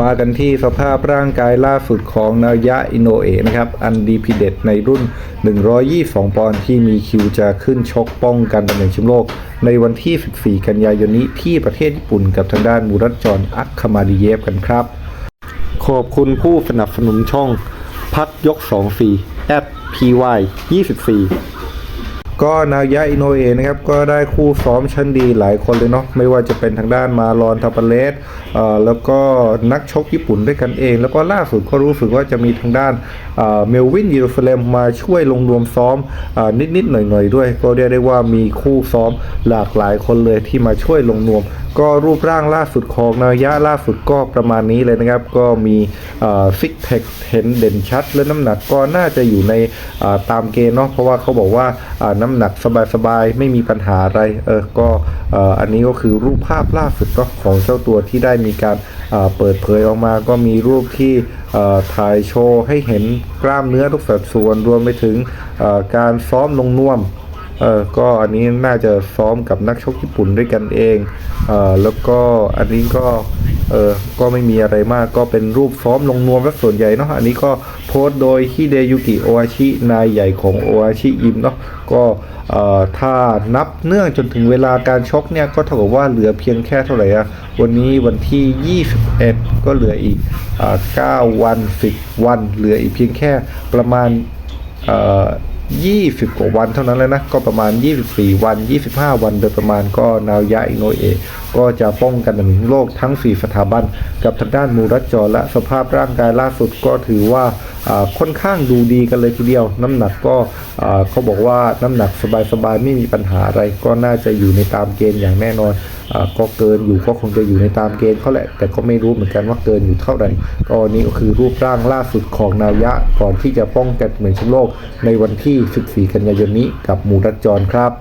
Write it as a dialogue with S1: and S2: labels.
S1: มากันที่สภาพร่างกายล่าสุดของนายะอินโนเอะนะครับ อันดีพิเดตในรุ่น 122 ปอนด์ที่มีคิวจะขึ้นชกป้องกันตำแหน่งแชมป์โลก ในวันที่ 14 กันยายนนี้ที่ประเทศญี่ปุ่นกับทางด้านมูรัตจอนอัคคามาดิเยฟกันครับ ขอบคุณผู้สนับสนุนช่อง พักยก2ฟรี at py 24 ก็นายะอินโนเอะนะครับก็ได้คู่ซ้อมชั้นดีหลายคนเลยเนาะไม่ว่าจะเป็นทางด้านมาลอนทาปเลสเอ่อแล้วก็นักชกญี่ปุ่นด้วยกันเอง แล้วก็ล่าสุดก็รู้สึกว่าจะมีทางด้านเอ่อเมลวินยูรูซาเลมมาช่วยลงรวมซ้อมเออนิดๆหน่อยๆด้วย ก็เรียกได้ว่ามีคู่ซ้อมหลากหลายคนเลยที่มาช่วยลงนวม ก็รูปร่างล่าสุดของนายะล่าสุดก็ประมาณนี้เลยนะครับ ก็มีซิกแพคเห็นเด่นชัด และน้ำหนักก็น่าจะอยู่ในตามเกณฑ์เนาะเพราะว่าเขาบอกว่าน้ำหนักสบายๆ ไม่มีปัญหาอะไรเออก็อันนี้ก็คือรูปภาพล่าสุดเนาะของเจ้าตัวที่ได้มีการเปิดเผยออกมาก็มีรูปที่ถ่ายโชว์ให้เห็นกล้ามเนื้อทุกสัดส่วนรวมไปถึงการซ้อมลงนวม เออก็อันนี้น่าจะซ้อมกับนักชกญี่ปุ่นด้วยกันเองเออแล้วก็อันนี้ก็เออก็ไม่มีอะไรมากก็เป็นรูปซ้อมลงนวมและส่วนใหญ่เนาะอันนี้ก็โพสต์โดยฮิเดยุกิโออาชินายใหญ่ของโออาชิยิมเนาะก็เอ่อถ้านับเนื่องจนถึงเวลาการชกเนี่ยก็เท่ากับว่าเหลือเพียงแค่เท่าไหร่อะวันนี้วันที่ 21 ก็เหลืออีกอ่า9วัน 10 วัน เหลืออีกเพียงแค่ประมาณเอ่อ 20 กว่าวันเท่านั้นแล้วนะ ก็ประมาณ 24 วัน 25 วัน โดยประมาณก็นาวยะอิโนเอะก็จะป้องกันหน่งโลกทั้ง 4 สถาบัน กับทางด้านมูรัจจอและสภาพร่างกายล่าสุดก็ถือว่า ค่อนข้างดูดีกันเลยทีเดียว น้ำหนักก็เขาบอกว่าน้ำหนักสบายๆไม่มีปัญหาอะไรก็น่าจะอยู่ในตามเกณฑ์อย่างแน่นอนอก็เกินอยู่ก็คงจะอยู่ในตามเกณฑ์เขาแหละ แต่ก็ไม่รู้เหมือนกันว่าเกินอยู่เท่าไหร่ก็นี่ก็คือรูปร่างล่าสุดของนายะก่อนที่จะป้องกันเหมือนแชมป์โลกในวันที่ 14 กันยายนนี้กับมูรัตจรครับ